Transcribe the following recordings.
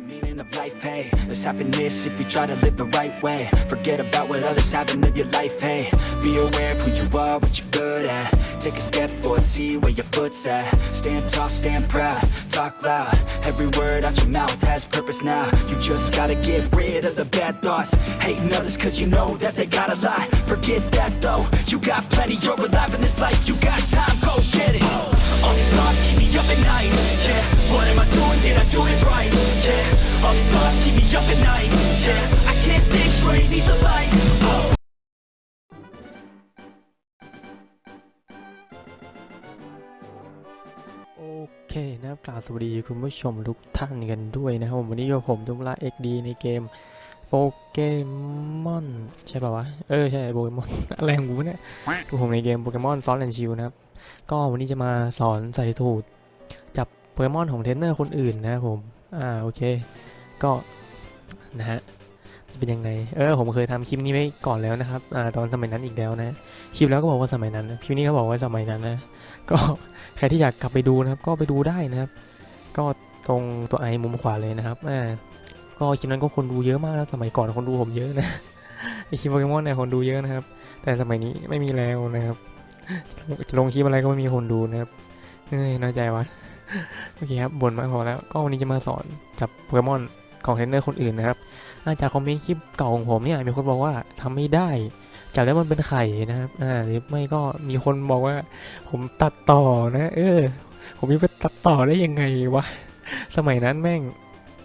the meaning of life, hey. There's happiness if you try to live the right way. Forget about what others have and live your life, hey. Be aware of who you are, what you're good at. Take a step forward, see where your foot's at. Stand tall, stand proud, talk loud. Every word out your mouth has purpose now. You just gotta get rid of the bad thoughts. Hating others cause you know that they got a lot. Forget that though, you got plenty, you're alive in this life. You got time, go get it. All these thoughts keep me up at night, yeah. What am I doing? Did I do it right? Yeah. All these thoughts keep me up at night, yeah. I can't think straight, need the light. Oh. โอเคนะครับกล่าวสวัสดีคุณผู้ชมทุกท่านกันด้วยนะครับวันนี้ก็ผมตุมละเอ็กดีในเกมโปเกมอนใช่ป่าวะ เออ ใช่โปเกมอน อะไรของกูเนี่ยผมในเกมโปเกมอนซอนแอนชิวนะครับ ก็วันนี้จะมาสอนใส่ถูดจับโปเกมอนของเทรนเนอร์คนอื่นนะครับผม อ่าโอเค ก็นะฮะเป็นยังไง เออผมเคยทำคลิปนี้ไว้ก่อนแล้วนะครับอ่าตอนสมัยนั้นอีกแล้วนะ คลิปแล้วก็บอกว่าสมัยนั้น คลิปนี้ก็บอกว่าสมัยนั้นนะ ก็ใครที่อยากกลับไปดูนะครับ ก็ไปดูได้นะครับ ก็ตรงตัวไอมุมขวาเลยนะครับ อ่า ก็คลิปนั้นก็คนดูเยอะมากแล้วสมัยก่อนคนดูผมเยอะนะไอคลิปโปเกมอนเนี่ยคนดูเยอะนะครับ แต่สมัยนี้ไม่มีแล้วนะครับ จะลงคลิปอะไรก็ไม่มีคนดูนะครับเอ้ยน้อยใจวะโอเคครับบ่นมากพอแล้ว ก็วันนี้จะมาสอนจับโปเกมอนของเทรนเนอร์คนอื่นนะครับอาจากคอมเมนต์คลิปเก่าของผมเนี่ยมีคนบอกว่าทำไม่ได้จับแล้วมันเป็นไข่นะครับอ่าหรือไม่ก็มีคนบอกว่า ผมตัดต่อนะ เออ ผมมีไปตัดต่อได้ยังไงวะสมัยนั้นแม่ง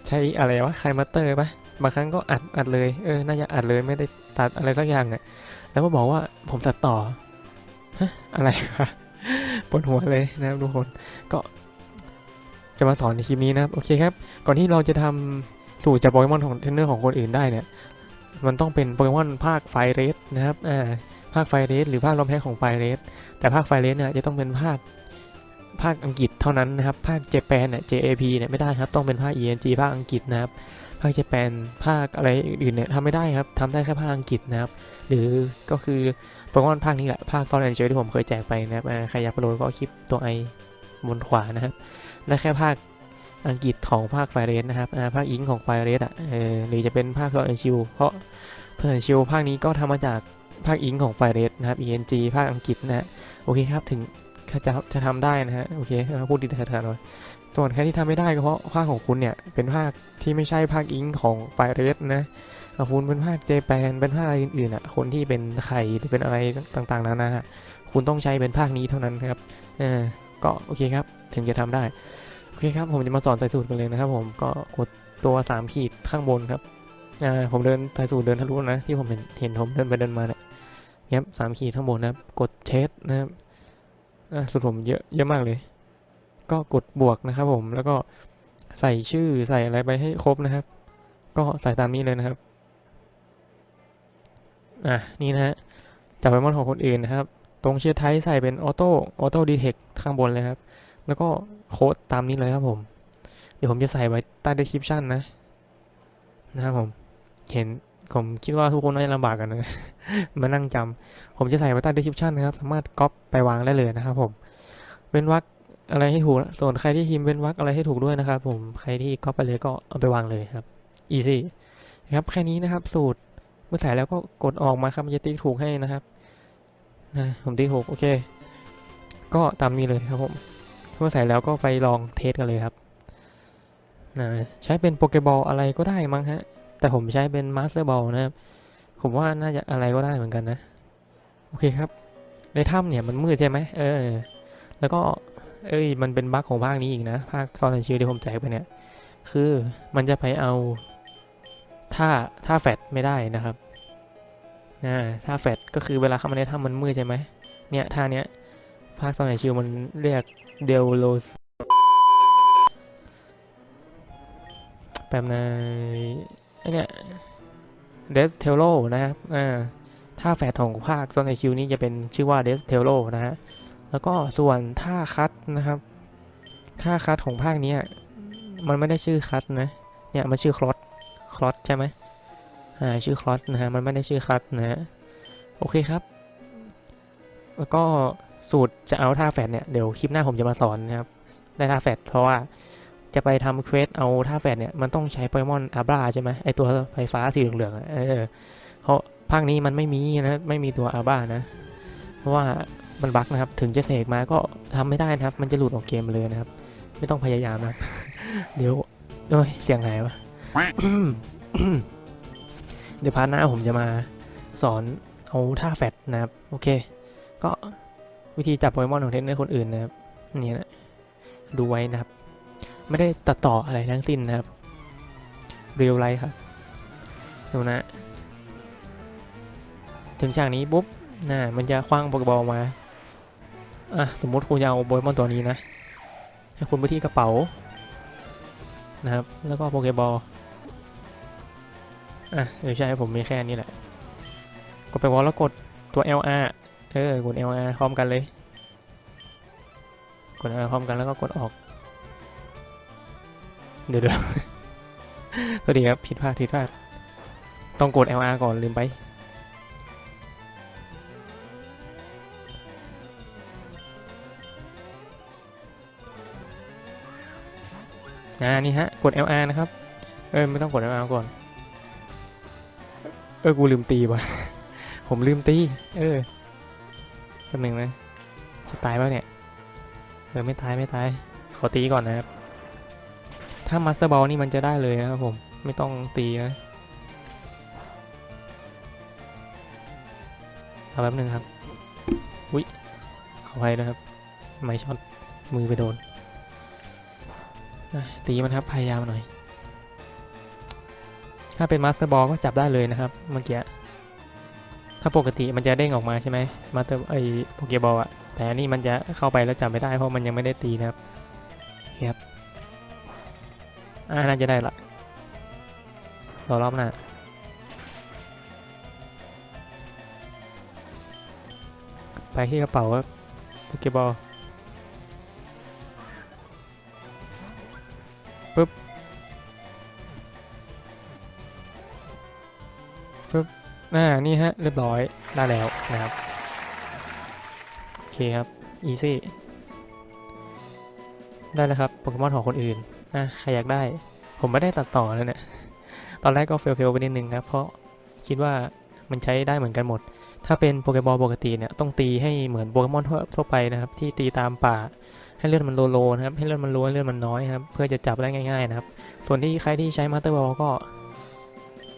ใช้อะไรวะไคมาเตอร์ปะบางครั้งก็อัดอัดเลยเออน่าจะอัดเลยไม่ได้ตัดอะไรสักอย่างอะแล้วมาบอกว่าผมตัดต่อ ฮะอะไรวะปวดหัวเลยนะครับทุกคนก็จะมาสอนในคลิปนี้นะครับโอเคครับ ก่อนที่เราจะทำสูตรจับโปเกมอนของเทรนเนอร์ของคนอื่นได้เนี่ย มันต้องเป็นโปเกมอนภาคไฟเรสนะครับอ่าภาคไฟเรสหรือภาคลมแพ้ของไฟเรสแต่ภาคไฟเรสเนี่ยจะต้องเป็นภาคภาคอังกฤษเท่านั้นนะครับ ภาคเจแปนเนี่ย JAP เนี่ยไม่ได้ครับ ต้องเป็นภาค ENG ภาคอังกฤษนะครับ ภาคเจแปนภาคอะไรอื่นเนี่ยทำไม่ได้ครับทำได้แค่ภาคอังกฤษนะครับ หรือก็คือโปเกมอนภาคนี้แหละ ภาคซอนแอนเจลที่ผมเคยแจกไปนะครับใครอยากไปโหลดก็คลิปตัวไอบนขวานะครับได้แค่ภาคอังกฤษของภาคไฟเรสนะครับภาคอิงของไฟเรสอะเออหรือจะเป็นภาคซอนแอนชิลเพราะซอนแอนชิลภาคนี้ก็ทำมาจากภาคอิงของไฟเรสนะครับ ENG ภาคอังกฤษนะฮะโอเคครับถึงจะจะทำได้นะฮะโอเคพูดดีๆหน่อย ส่วนใครที่ทำไม่ได้ก็เพราะภาคของคุณเนี่ยเป็นภาคที่ไม่ใช่ภาคอิงของไฟเรสนะคุณเป็นภาคเจแปนเป็นภาคอะไรอื่นๆอะคนที่เป็นไข่หรือเป็นอะไรต่างๆนานาฮะคุณต้องใช้เป็นภาคนี้เท่านั้นครับเออก็โอเคครับถึงจะทำได้โอเคครับผมจะมาสอนใส่สูตรกันเลยนะครับ ผมก็กดตัว3ขีดข้างบนครับอ่าผมเดินใส่สูตรเดินทะลุนะที่ผมเห็นเห็นผมเดินไปเดินมาเนี่ยครับสามขีดข้างบนนะครับกดเชสนะครับอะสุดผมเยอะเยอะมากเลย ก็กดบวกนะครับผมแล้วก็ใส่ชื่อใส่อะไรไปให้ครบนะครับ ก็ใส่ตามนี้เลยนะครับอะนี่นะฮะจับไปมอนของคนอื่นนะครับ ตรงเชียร์ไทยใส่เป็นออโต้ออโต้ดีเทคข้างบนเลยครับ แล้วก็โค้ดตามนี้เลยครับผม เดี๋ยวผมจะใส่ไว้ใต้ description นะ นะครับผม เห็นผมคิดว่าทุกคนน่าจะลำบากกันนะ มานั่งจำผมจะใส่ไว้ใต้ description นะครับ สามารถก๊อปไปวางได้เลยนะครับผมเว้นวรรค อะไรให้ถูก ส่วนใครที่พิมพ์เว้นวรรคอะไรให้ถูกด้วยนะครับ ผม ใครที่ก๊อปไปเลยก็เอาไปวางเลยครับ easy นะครับ แค่นี้นะครับ สูตร เมื่อใส่แล้วก็กดออกมาครับมันจะติ๊กถูกให้นะครับนะผมติ๊กถูกโอเค ก็ตามนี้เลยครับผมเมื่อใส่แล้วก็ไปลองเทสกันเลยครับนะใช้เป็นโปเกบอลอะไรก็ได้มั้งฮะ แต่ผมใช้เป็นมาสเตอร์บอลนะครับ ผมว่าน่าจะอะไรก็ได้เหมือนกันนะ โอเคครับ ในถ้ำเนี่ยมันมืดใช่ไหมเออ แล้วก็ เอ้ย มันเป็นบั๊กของภาคนี้อีกนะ ภาคซอนแอนชิลที่ผมแจกไปเนี่ย คือมันจะไปเอาท่าท่าแฟดไม่ได้นะครับอ่าท่าแฟดก็คือเวลาเข้ามาในถ้ำมันมืดใช่ไหมเนี่ยท่าเนี้ยภาคซอนแอนชิลมันเรียกเดลโลสแป๊บนะไอเนี่ยเดสเทลโลนะครับอ่าท่าแฝดของภาคโซนไอคิวนี้จะเป็นชื่อว่าเดสเทลโลนะฮะ แล้วก็ส่วนท่าคัตนะครับ ท่าคัตของภาคนี้มันไม่ได้ชื่อคัตนะ เนี่ยมันชื่อคลอสคลอสใช่ไหมอ่าชื่อคลอสนะฮะมันไม่ได้ชื่อคัตนะฮะโอเคครับ แล้วก็สูตรจะเอาท่าแฝดเนี่ยเดี๋ยวคลิปหน้าผมจะมาสอนนะครับได้ท่าแฝดเพราะว่าจะไปทำเควสเอาท่าแฝดเนี่ยมันต้องใช้โปเกมอนอาบราใช่ไหมไอตัวไฟฟ้าสีเหลืองๆเออเพราะภาคนี้มันไม่มีนะไม่มีตัวอาบรานะ เพราะว่า มันบั๊กนะครับ ถึงจะเสกมาก็ทำไม่ได้นะครับ มันจะหลุดออกเกมเลยนะครับ ไม่ต้องพยายามนะครับ เดี๋ยวโอ้ยเสียงหายวะเดี๋ยวพาร์ทหน้าผมจะมาสอนเอาท่าแฟดนะครับ โอเค ก็วิธีจับโปเกมอนของเทรนเนอร์คนอื่นนะครับนี่นะดูไว้นะครับ ไม่ได้ตัดต่ออะไรทั้งสิ้นนะครับเรียลไลท์ครับดูนะ ถึงฉากนี้ปุ๊บน่ามันจะคว้างโปเกบอลมา อะสมมติคุณจะเอาโปเกมอนตัวนี้นะ ให้คุณไปที่กระเป๋า นะครับ แล้วก็โปเกบอล อะเดี๋ยวใช่ผมมีแค่นี้แหละ กดไปวอลแล้วกดตัว LR เออ กด LR พร้อมกันเลย กด LR พร้อมกันแล้วก็กดออก เดี๋ยวเดี๋ยวพอดีครับ ผิดพลาดผิดพลาด ต้องกด LR ก่อนลืมไป อ่านี่ฮะ กด LR นะครับ เออไม่ต้องกด LR ก่อน เออกูลืมตีว่ะ ผมลืมตี เออแป๊บหนึงนะ จะตายป่ะเนี่ย เออไม่ตายไม่ตาย ขอตีก่อนนะครับ ถ้ามาสเตอร์บอลนี่มันจะได้เลยนะครับผม ไม่ต้องตีนะเอาแป๊บหนึงครับ อุ้ยขออภัยนะครับ ไม่ช็อตมือไปโดน ตีมันครับพยายามหน่อย ถ้าเป็นมาสเตอร์บอลก็จับได้เลยนะครับเมื่อกี้ถ้าปกติมันจะเด้งออกมาใช่ไหมมาสเตอร์ไอโปเกบอลอะแต่อันนี่มันจะเข้าไปแล้วจับไม่ได้เพราะมันยังไม่ได้ตีนะครับโอเคครับอ่าน่าจะได้ละรอรอบหน้าไปที่กระเป๋าครับโปเกบอล อ่านี่ฮะเรียบร้อยได้แล้วนะครับโอเคครับ easy ได้แล้วครับโปเกมอนของคนอื่นอะใครอยากได้ ผมไม่ได้ตัดต่อแล้วเนี่ยตอนแรกก็เฟลๆไปนิดนึงครับเพราะคิดว่ามันใช้ได้เหมือนกันหมด ถ้าเป็นโปเกบอลปกติเนี่ยต้องตีให้เหมือนโปเกมอนทั่วไปนะครับ ที่ตีตามป่า ให้เลือดมันโลโลนะครับ ให้เลือดมันโลให้เลือดมันน้อยนะครับ เพื่อจะจับได้ง่ายๆนะครับ ส่วนที่ใครที่ใช้มาสเตอร์บอลก็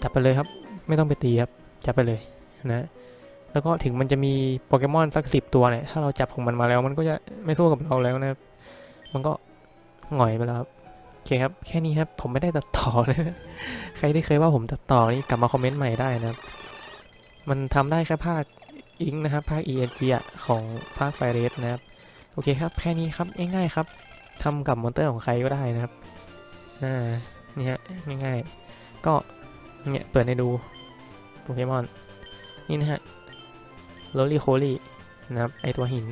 จับไปเลยครับ ไม่ต้องไปตีครับ จับไปเลยนะแล้วก็ถึงมันจะมีโปเกมอนสักสิบตัวเนี่ยถ้าเราจับของมันมาแล้วมันก็จะไม่สู้กับเราแล้วนะมันก็หงอยไปแล้วครับโอเคครับ แค่นี้ครับผมไม่ได้ตัดต่อนะใครที่เคยว่าผมตัดต่อนี่กลับมาคอมเมนต์ใหม่ได้นะครับ มันทำได้แค่ภาคอิงนะครับภาค ENG อะของภาคไฟเรสนะครับโอเคครับ แค่นี้ครับง่ายๆครับทำกับมอนเตอร์ของใครก็ได้นะครับอ่านี่ฮะง่ายๆก็เนี่ยเปิดให้ดู เกมอน นี่นะฮะโรลี่โคลี่นะครับ ไอตัวหิน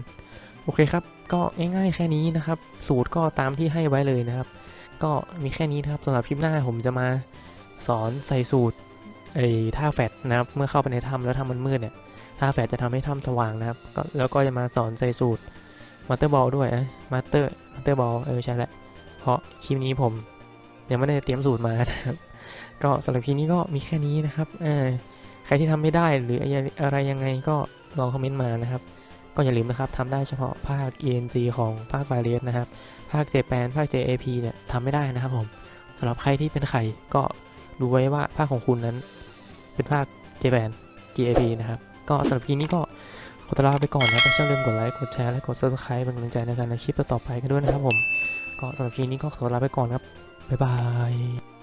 โอเคครับ ก็ง่ายๆแค่นี้นะครับ สูตรก็ตามที่ให้ไว้เลยนะครับ ก็มีแค่นี้นะครับสำหรับคลิปหน้าผมจะมาสอนใส่สูตรไอ้ท่าแฟดนะครับ เมื่อเข้าไปในถ้ำแล้วถ้ำมันมืดเนี่ยท่าแฟดจะทำให้ถ้ำสว่างนะครับก็แล้วก็จะมาสอนใส่สูตรมาสเตอร์บอลด้วยนะมาสเตอร์มาสเตอร์บอลเออใช่แหละเพราะคลิปนี้ผมยังไม่ได้เตรียมสูตรมานะครับ ก็สำหรับคลิปนี้ก็มีแค่นี้นะครับใครที่ทำไม่ได้หรืออะไรยังไงก็ลองคอมเมนต์มานะครับ ก็อย่าลืมนะครับทำได้เฉพาะภาค ENG ของภาค v a r i a t นะครับ ภาค Japan ภาค JAP เนี่ยทำไม่ได้นะครับผมสำหรับใครที่เป็นไข่ก็ดูไว้ว่าภาคของคุณนั้นเป็นภาค Japan JAP นะครับ ก็สำหรับคลิปนี้ก็ขอตลาไปก่อนนะก็อย่าลืมกดไลค์ กดแชร์ และกด subscribe เป็นกำลังใจในการทำคลิปต่อไปกันด้วยนะครับผม ก็สำหรับคลิปนี้ก็ขอตลาไปก่อนครับ บ๊ายบาย